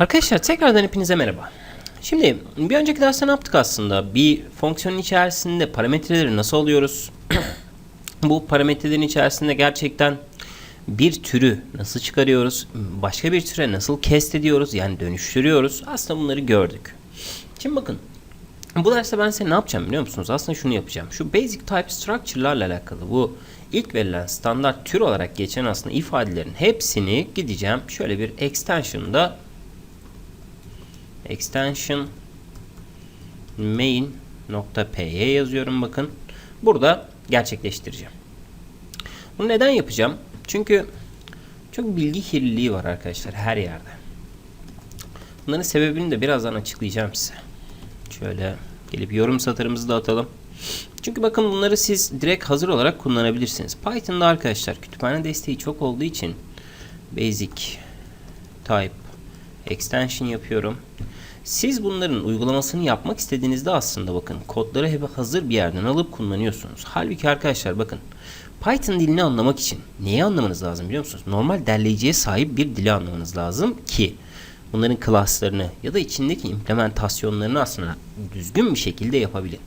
Arkadaşlar tekrardan hepinize merhaba. Şimdi bir önceki derste ne yaptık aslında? Bir fonksiyonun içerisinde parametreleri nasıl alıyoruz? Bu parametrelerin içerisinde gerçekten bir türü nasıl çıkarıyoruz? Başka bir türe nasıl kest ediyoruz? Yani dönüştürüyoruz. Aslında bunları gördük. Şimdi bakın. Bu derste ben size ne yapacağım biliyor musunuz? Aslında şunu yapacağım. Şu basic type structure'larla alakalı bu ilk verilen standart tür olarak geçen aslında ifadelerin hepsini gideceğim. Şöyle bir extension'da extension main nokta yazıyorum bakın. Burada gerçekleştireceğim. Bunu neden yapacağım? Çünkü çok bilgi kirliliği var arkadaşlar her yerde. Bunların sebebini de birazdan açıklayacağım size. Şöyle gelip yorum satırımızı da atalım. Çünkü bakın bunları siz direkt hazır olarak kullanabilirsiniz. Python'da arkadaşlar kütüphane desteği çok olduğu için basic type extension yapıyorum. Siz bunların uygulamasını yapmak istediğinizde aslında bakın kodları hep hazır bir yerden alıp kullanıyorsunuz. Halbuki arkadaşlar bakın Python dilini anlamak için neyi anlamanız lazım biliyor musunuz? Normal derleyiciye sahip bir dili anlamanız lazım ki bunların klaslarını ya da içindeki implementasyonlarını aslında düzgün bir şekilde yapabilin.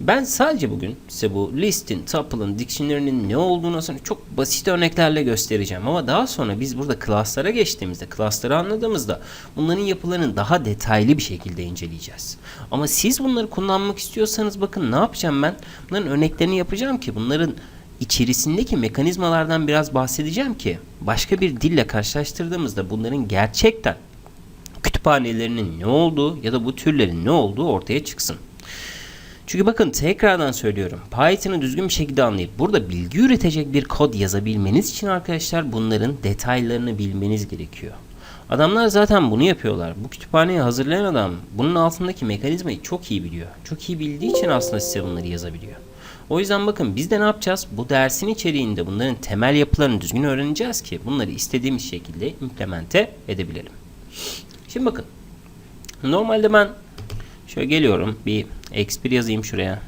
Ben sadece bugün size bu listin, tuple'ın, dictionary'nin ne olduğunu aslında çok basit örneklerle göstereceğim. Ama daha sonra biz burada class'lara geçtiğimizde, class'ları anladığımızda bunların yapılarını daha detaylı bir şekilde inceleyeceğiz. Ama siz bunları kullanmak istiyorsanız bakın ne yapacağım ben? Bunların örneklerini yapacağım ki bunların içerisindeki mekanizmalardan biraz bahsedeceğim ki başka bir dille karşılaştırdığımızda bunların gerçekten kütüphanelerinin ne olduğu ya da bu türlerin ne olduğu ortaya çıksın. Çünkü bakın tekrardan söylüyorum. Python'ı düzgün bir şekilde anlayıp burada bilgi üretecek bir kod yazabilmeniz için arkadaşlar bunların detaylarını bilmeniz gerekiyor. Adamlar zaten bunu yapıyorlar. Bu kütüphaneyi hazırlayan adam bunun altındaki mekanizmayı çok iyi biliyor. Çok iyi bildiği için aslında size bunları yazabiliyor. O yüzden bakın biz de ne yapacağız? Bu dersin içeriğinde bunların temel yapılarını düzgün öğreneceğiz ki bunları istediğimiz şekilde implemente edebilelim. Şimdi bakın. Normalde ben şöyle geliyorum. Bir x1 yazayım şuraya.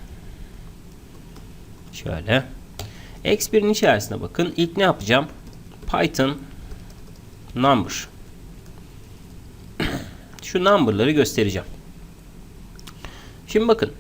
Şöyle. x1'in içerisine bakın. İlk ne yapacağım? Python number. Şu number'ları göstereceğim. Şimdi bakın.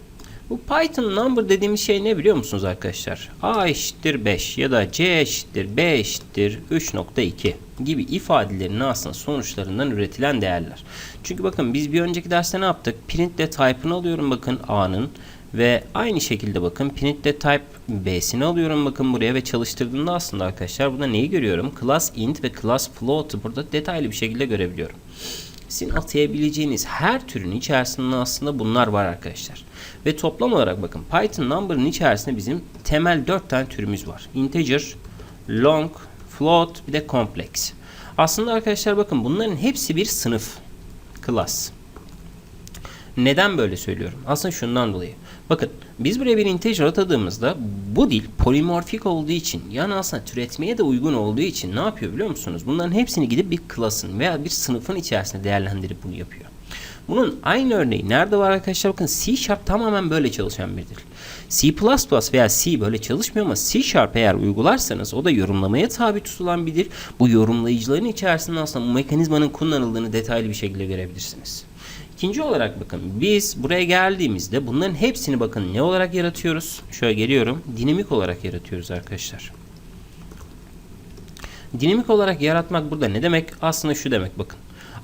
Bu Python number dediğimiz şey ne biliyor musunuz arkadaşlar? A eşittir 5 ya da C eşittir B eşittir 3.2 gibi ifadelerin aslında sonuçlarından üretilen değerler. Çünkü bakın biz bir önceki derste ne yaptık? Printle type'ını alıyorum bakın A'nın ve aynı şekilde bakın printle type B'sini alıyorum bakın buraya ve çalıştırdığımda aslında arkadaşlar burada neyi görüyorum? Class int ve class float'u burada detaylı bir şekilde görebiliyorum. Sizin atayabileceğiniz her türün içerisinde aslında bunlar var arkadaşlar. Ve toplam olarak bakın Python number'ın içerisinde bizim temel 4 tane türümüz var. Integer, long, float bir de complex. Aslında arkadaşlar bakın bunların hepsi bir sınıf. Class. Neden böyle söylüyorum? Aslında şundan dolayı. Bakın biz buraya bir integer atadığımızda bu dil polimorfik olduğu için yani aslında türetmeye de uygun olduğu için ne yapıyor biliyor musunuz? Bunların hepsini gidip bir class'ın veya bir sınıfın içerisinde değerlendirip bunu yapıyor. Bunun aynı örneği nerede var arkadaşlar? Bakın C Sharp tamamen böyle çalışan bir dil. C++ veya C böyle çalışmıyor ama C Sharp eğer uygularsanız o da yorumlamaya tabi tutulan bir dil. Bu yorumlayıcıların içerisinde aslında bu mekanizmanın kullanıldığını detaylı bir şekilde görebilirsiniz. İkinci olarak bakın biz buraya geldiğimizde bunların hepsini bakın ne olarak yaratıyoruz? Şöyle geliyorum. Dinamik olarak yaratıyoruz arkadaşlar. Dinamik olarak yaratmak burada ne demek? Aslında şu demek bakın.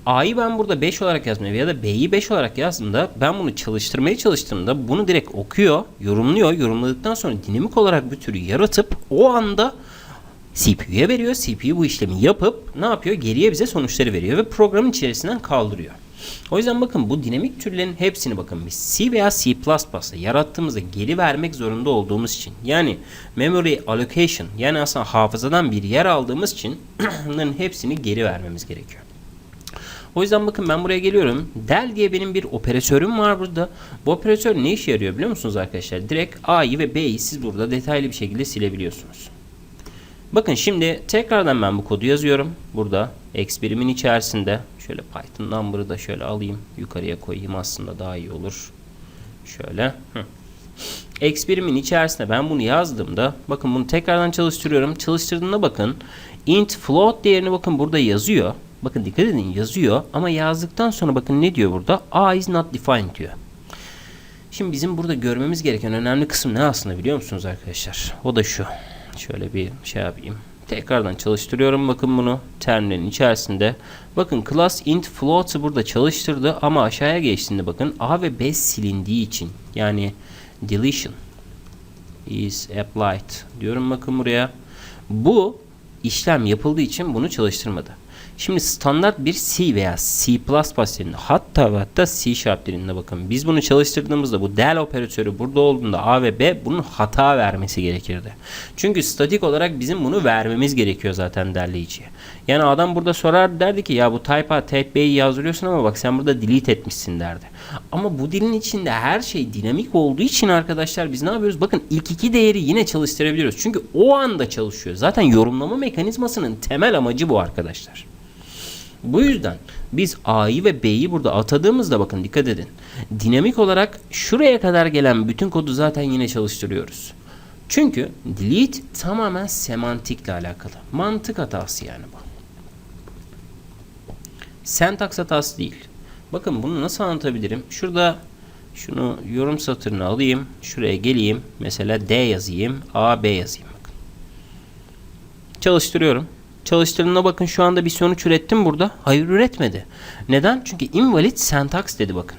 A'yı ben burada 5 olarak yazmaya veya da B'yi 5 olarak yazdığımda ben bunu çalıştırmaya çalıştığımda bunu direkt okuyor, yorumluyor. Yorumladıktan sonra dinamik olarak bir türü yaratıp o anda CPU'ya veriyor. CPU bu işlemi yapıp ne yapıyor? Geriye bize sonuçları veriyor ve programın içerisinden kaldırıyor. O yüzden bakın bu dinamik türlerin hepsini bakın biz C veya C++'da yarattığımızda geri vermek zorunda olduğumuz için yani memory allocation yani aslında hafızadan bir yer aldığımız için bunların hepsini geri vermemiz gerekiyor. O yüzden bakın ben buraya geliyorum. Del diye benim bir operatörüm var burada. Bu operatör ne işe yarıyor biliyor musunuz arkadaşlar? Direkt A'yı ve B'yi siz burada detaylı bir şekilde silebiliyorsunuz. Bakın şimdi tekrardan ben bu kodu yazıyorum. Burada X birimin içerisinde şöyle Python number'ı da şöyle alayım. Yukarıya koyayım aslında daha iyi olur. Şöyle. Hı. X birimin içerisinde ben bunu yazdığımda bakın bunu tekrardan çalıştırıyorum. Çalıştırdığımda bakın int float değerini bakın burada yazıyor. Bakın dikkat edin yazıyor ama yazdıktan sonra bakın ne diyor burada? A is not defined diyor. Şimdi bizim burada görmemiz gereken önemli kısım ne aslında biliyor musunuz arkadaşlar? O da şu. Şöyle bir şey yapayım. Tekrardan çalıştırıyorum bakın bunu terminalin içerisinde. Bakın class int float'ı burada çalıştırdı ama aşağıya geçtiğinde bakın A ve B silindiği için yani deletion is applied diyorum bakın buraya. Bu işlem yapıldığı için bunu çalıştırmadı. Şimdi standart bir C veya C++ dilinde hatta ve hatta C Sharp dilinde bakın. Biz bunu çalıştırdığımızda bu del operatörü burada olduğunda A ve B bunun hata vermesi gerekirdi. Çünkü statik olarak bizim bunu vermemiz gerekiyor zaten derleyiciye. Yani adam burada sorar derdi ki ya bu type A type B'yi yazdırıyorsun ama bak sen burada delete etmişsin derdi. Ama bu dilin içinde her şey dinamik olduğu için arkadaşlar biz ne yapıyoruz? Bakın ilk iki değeri yine çalıştırabiliyoruz. Çünkü o anda çalışıyor. Zaten yorumlama mekanizmasının temel amacı bu arkadaşlar. Bu yüzden biz A'yı ve B'yi burada atadığımızda bakın dikkat edin. Dinamik olarak şuraya kadar gelen bütün kodu zaten yine çalıştırıyoruz. Çünkü delete tamamen semantikle alakalı. Mantık hatası yani bu. Sentaks hatası değil. Bakın bunu nasıl anlatabilirim? Şurada şunu yorum satırını alayım. Şuraya geleyim. Mesela D yazayım. A, B yazayım. Bakın. Çalıştırıyorum. Çalıştırdığında bakın şu anda bir sonuç ürettim burada. Hayır üretmedi. Neden? Çünkü invalid syntax dedi bakın.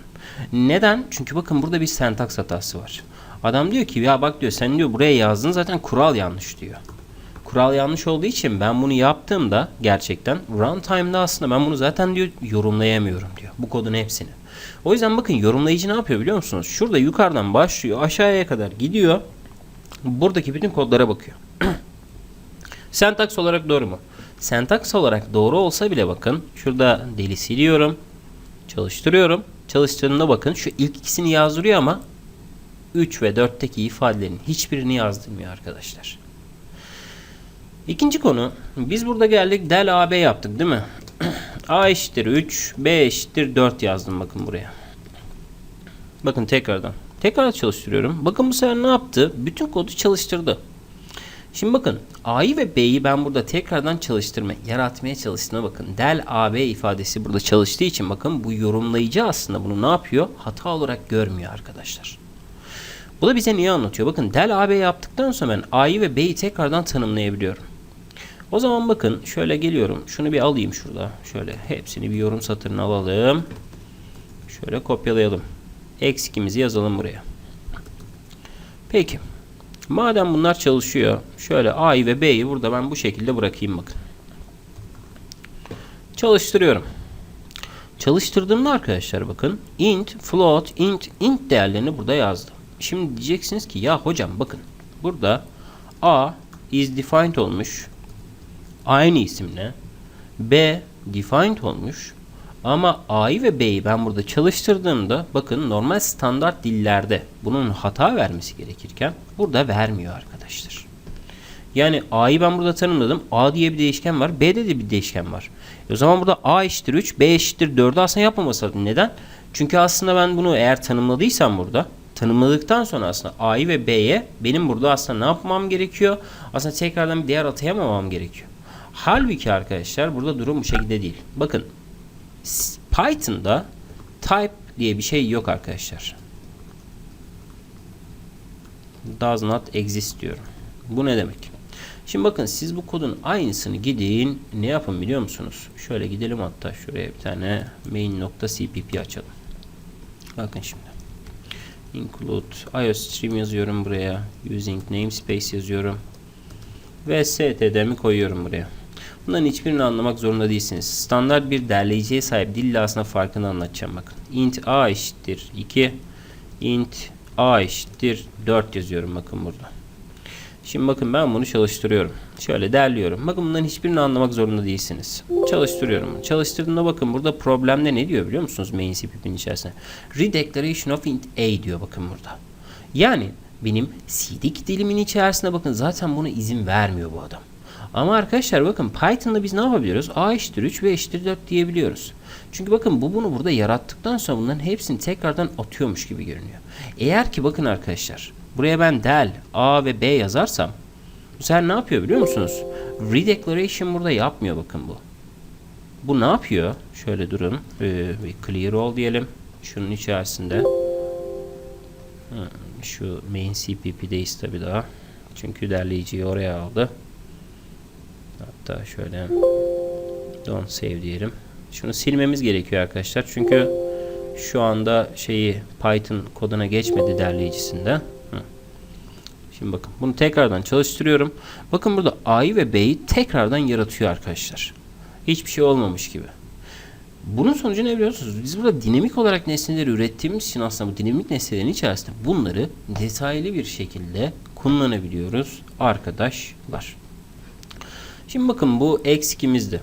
Neden? Çünkü bakın burada bir syntax hatası var. Adam diyor ki ya bak diyor sen diyor buraya yazdın zaten kural yanlış diyor. Kural yanlış olduğu için ben bunu yaptığımda gerçekten runtime'da aslında ben bunu zaten diyor yorumlayamıyorum diyor. Bu kodun hepsini. O yüzden bakın yorumlayıcı ne yapıyor biliyor musunuz? Şurada yukarıdan başlıyor aşağıya kadar gidiyor. Buradaki bütün kodlara bakıyor. Sentaks olarak doğru mu? Sentaks olarak doğru olsa bile bakın şurada deli siliyorum. Çalıştırıyorum. Çalıştırdığında bakın şu ilk ikisini yazdırıyor ama 3 ve 4'teki ifadelerin hiçbirini yazdırmıyor arkadaşlar. İkinci konu biz burada geldik del AB yaptık değil mi? A eşittir 3, B eşittir 4 yazdım bakın buraya. Bakın tekrardan. Tekrar çalıştırıyorum. Bakın bu sefer ne yaptı? Bütün kodu çalıştırdı. Şimdi bakın A'yı ve B'yi ben burada tekrardan çalıştırma, yaratmaya çalıştığına bakın. Del AB ifadesi burada çalıştığı için bakın bu yorumlayıcı aslında bunu ne yapıyor? Hata olarak görmüyor arkadaşlar. Bu da bize niye anlatıyor? Bakın del AB yaptıktan sonra ben A'yı ve B'yi tekrardan tanımlayabiliyorum. O zaman bakın şöyle geliyorum. Şunu bir alayım şurada. Şöyle hepsini bir yorum satırına alalım. Şöyle kopyalayalım. Eksikimizi yazalım buraya. Peki. Madem bunlar çalışıyor. Şöyle A'yı ve B'yi burada ben bu şekilde bırakayım bakın. Çalıştırıyorum. Çalıştırdığımda arkadaşlar bakın int, float, int, int değerlerini burada yazdım. Şimdi diyeceksiniz ki ya hocam bakın burada A is defined olmuş. Aynı isimle. B defined olmuş. Ama A'yı ve B'yi ben burada çalıştırdığımda bakın normal standart dillerde bunun hata vermesi gerekirken burada vermiyor arkadaşlar. Yani A'yı ben burada tanımladım. A diye bir değişken var. B'de de bir değişken var. E o zaman burada A eşittir 3, B eşittir 4'ü aslında yapmaması lazım. Neden? Çünkü aslında ben bunu eğer tanımladıysam burada tanımladıktan sonra aslında A'yı ve B'ye benim burada aslında ne yapmam gerekiyor? Aslında tekrardan bir değer atayamamam gerekiyor. Halbuki arkadaşlar burada durum bu şekilde değil. Bakın Python'da type diye bir şey yok arkadaşlar. Does not exist diyorum. Bu ne demek? Şimdi bakın siz bu kodun aynısını gidin ne yapın biliyor musunuz? Şöyle gidelim hatta şuraya bir tane main.cpp açalım. Bakın şimdi. Include iostream yazıyorum buraya. Using namespace yazıyorum. Ve std'mi koyuyorum buraya. Bunların hiçbirini anlamak zorunda değilsiniz. Standart bir derleyiciye sahip dille aslında farkını anlatacağım bakın. int a eşittir 2 int a eşittir 4 yazıyorum bakın burada. Şimdi bakın ben bunu çalıştırıyorum. Şöyle derliyorum. Bakın bunların hiçbirini anlamak zorunda değilsiniz. Çalıştırıyorum. Çalıştırdığımda bakın burada problemde ne diyor biliyor musunuz main cpp'in içerisinde? Redeclaration of int a diyor bakın burada. Yani benim cdik dilimin içerisinde bakın zaten buna izin vermiyor bu adam. Ama arkadaşlar bakın Python'da biz ne yapabiliyoruz? A eşittir 3 ve eşittir 4 diyebiliyoruz. Çünkü bakın bu bunu burada yarattıktan sonra bunların hepsini tekrardan atıyormuş gibi görünüyor. Eğer ki bakın arkadaşlar buraya ben del A ve B yazarsam bu sefer ne yapıyor biliyor musunuz? Redeclaration burada yapmıyor bakın bu. bu ne yapıyor? Şöyle durun. Ee, bir clear all diyelim. Şunun içerisinde. Şu main CPP'deyiz tabi daha. Çünkü derleyiciyi oraya aldı. Hatta şöyle don't save diyelim. Şunu silmemiz gerekiyor arkadaşlar. Çünkü şu anda şeyi Python koduna geçmedi derleyicisinde. Şimdi bakın bunu tekrardan çalıştırıyorum. Bakın burada A'yı ve B'yi tekrardan yaratıyor arkadaşlar. Hiçbir şey olmamış gibi. Bunun sonucu ne biliyorsunuz? Biz burada dinamik olarak nesneleri ürettiğimiz için aslında bu dinamik nesnelerin içerisinde bunları detaylı bir şekilde kullanabiliyoruz arkadaşlar. Şimdi bakın bu eksikimizdi.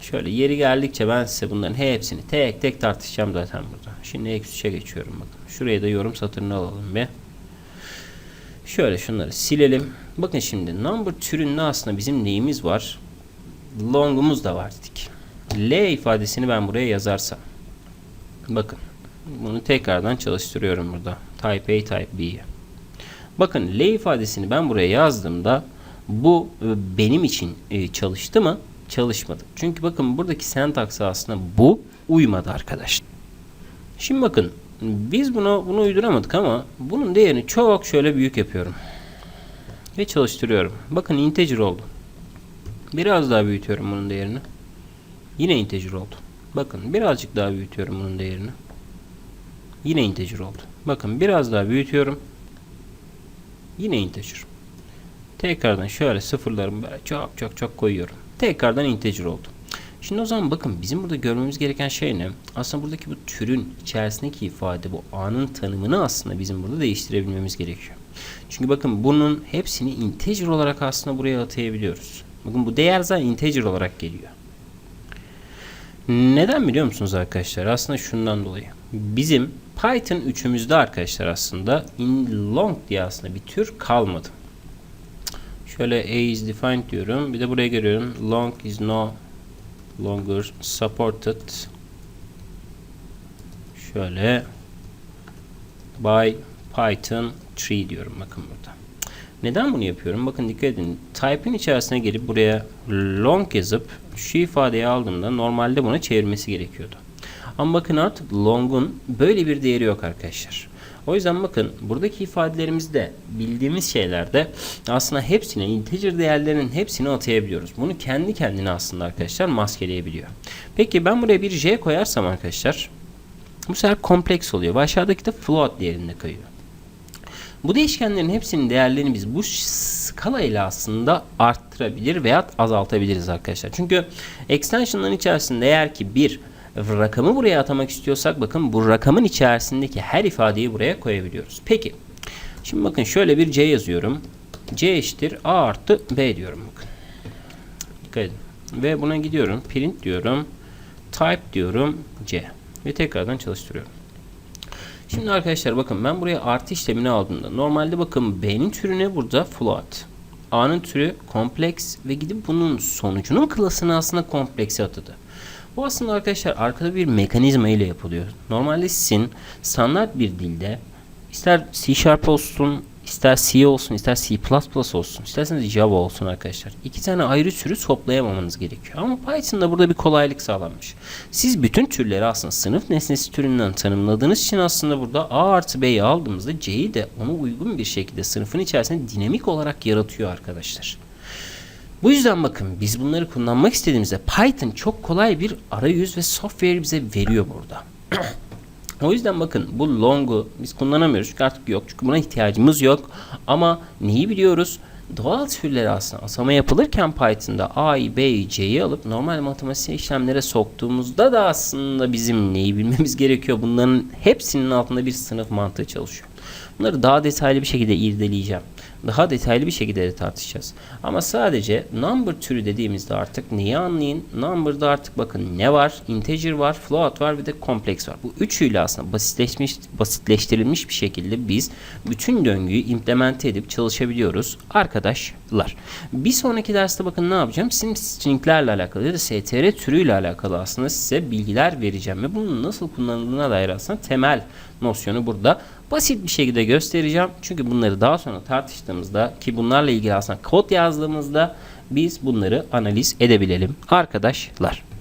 Şöyle yeri geldikçe ben size bunların hepsini tek tek tartışacağım zaten burada. Şimdi eksi 3'e geçiyorum bakın. Şuraya da yorum satırını alalım bir. Şöyle şunları silelim. Bakın şimdi number türünde aslında bizim neyimiz var? Long'umuz da var dedik. L ifadesini ben buraya yazarsam. Bakın. Bunu tekrardan çalıştırıyorum burada. Type A, Type B'ye. Bakın L ifadesini ben buraya yazdığımda bu e, benim için e, çalıştı mı? Çalışmadı. Çünkü bakın buradaki sentaksı aslında bu uymadı arkadaşlar. Şimdi bakın biz bunu bunu uyduramadık ama bunun değerini çok şöyle büyük yapıyorum. Ve çalıştırıyorum. Bakın integer oldu. Biraz daha büyütüyorum bunun değerini. Yine integer oldu. Bakın birazcık daha büyütüyorum bunun değerini. Yine integer oldu. Bakın biraz daha büyütüyorum. Yine integer. Tekrardan şöyle sıfırlarımı böyle çok çok çok koyuyorum. Tekrardan integer oldu. Şimdi o zaman bakın bizim burada görmemiz gereken şey ne? Aslında buradaki bu türün içerisindeki ifade bu A'nın tanımını aslında bizim burada değiştirebilmemiz gerekiyor. Çünkü bakın bunun hepsini integer olarak aslında buraya atayabiliyoruz. Bakın bu değer zaten integer olarak geliyor. Neden biliyor musunuz arkadaşlar? Aslında şundan dolayı. Bizim Python 3'ümüzde arkadaşlar aslında in long diye aslında bir tür kalmadı. Şöyle A is defined diyorum. Bir de buraya geliyorum. Long is no longer supported. Şöyle by Python 3 diyorum bakın burada. Neden bunu yapıyorum? Bakın dikkat edin. Type'in içerisine gelip buraya long yazıp şu ifadeyi aldığımda normalde buna çevirmesi gerekiyordu. Ama bakın artık long'un böyle bir değeri yok arkadaşlar. O yüzden bakın buradaki ifadelerimizde bildiğimiz şeylerde aslında hepsine integer değerlerinin hepsini atayabiliyoruz. Bunu kendi kendine aslında arkadaşlar maskeleyebiliyor. Peki ben buraya bir j koyarsam arkadaşlar bu sefer kompleks oluyor. Ve aşağıdaki de float değerinde kayıyor. Bu değişkenlerin hepsinin değerlerini biz bu skala ile aslında arttırabilir veya azaltabiliriz arkadaşlar. Çünkü extension'ların içerisinde eğer ki bir rakamı buraya atamak istiyorsak bakın bu rakamın içerisindeki her ifadeyi buraya koyabiliyoruz. Peki. Şimdi bakın şöyle bir c yazıyorum. c eşittir a artı b diyorum bakın. Dikkat edin. Ve buna gidiyorum. Print diyorum. Type diyorum. c. Ve tekrardan çalıştırıyorum. Şimdi arkadaşlar bakın ben buraya artı işlemini aldığımda normalde bakın B'nin türü ne burada? Float. A'nın türü kompleks ve gidip bunun sonucunun klasını aslında komplekse atadı. Bu aslında arkadaşlar arkada bir mekanizma ile yapılıyor. Normalde sizin standart bir dilde ister C Sharp olsun, ister C olsun, ister C++ olsun, isterseniz Java olsun arkadaşlar. İki tane ayrı türü toplayamamanız gerekiyor. Ama Python'da burada bir kolaylık sağlanmış. Siz bütün türleri aslında sınıf nesnesi türünden tanımladığınız için aslında burada A artı B'yi aldığımızda C'yi de ona uygun bir şekilde sınıfın içerisinde dinamik olarak yaratıyor arkadaşlar. Bu yüzden bakın biz bunları kullanmak istediğimizde Python çok kolay bir arayüz ve software bize veriyor burada. o yüzden bakın bu long'u biz kullanamıyoruz çünkü artık yok. Çünkü buna ihtiyacımız yok. Ama neyi biliyoruz? Doğal türleri aslında asama yapılırken Python'da A'yı, B'yi, C'yi alıp normal matematik işlemlere soktuğumuzda da aslında bizim neyi bilmemiz gerekiyor? Bunların hepsinin altında bir sınıf mantığı çalışıyor. Bunları daha detaylı bir şekilde irdeleyeceğim. Daha detaylı bir şekilde de tartışacağız. Ama sadece number türü dediğimizde artık neyi anlayın? Number'da artık bakın ne var? Integer var, float var ve de kompleks var. Bu üçüyle aslında basitleşmiş, basitleştirilmiş bir şekilde biz bütün döngüyü implemente edip çalışabiliyoruz arkadaşlar. Bir sonraki derste bakın ne yapacağım? Sizin stringlerle alakalı ya da str türüyle alakalı aslında size bilgiler vereceğim ve bunun nasıl kullanıldığına dair aslında temel nosyonu burada basit bir şekilde göstereceğim. Çünkü bunları daha sonra tartıştığımızda ki bunlarla ilgili aslında kod yazdığımızda biz bunları analiz edebilelim arkadaşlar.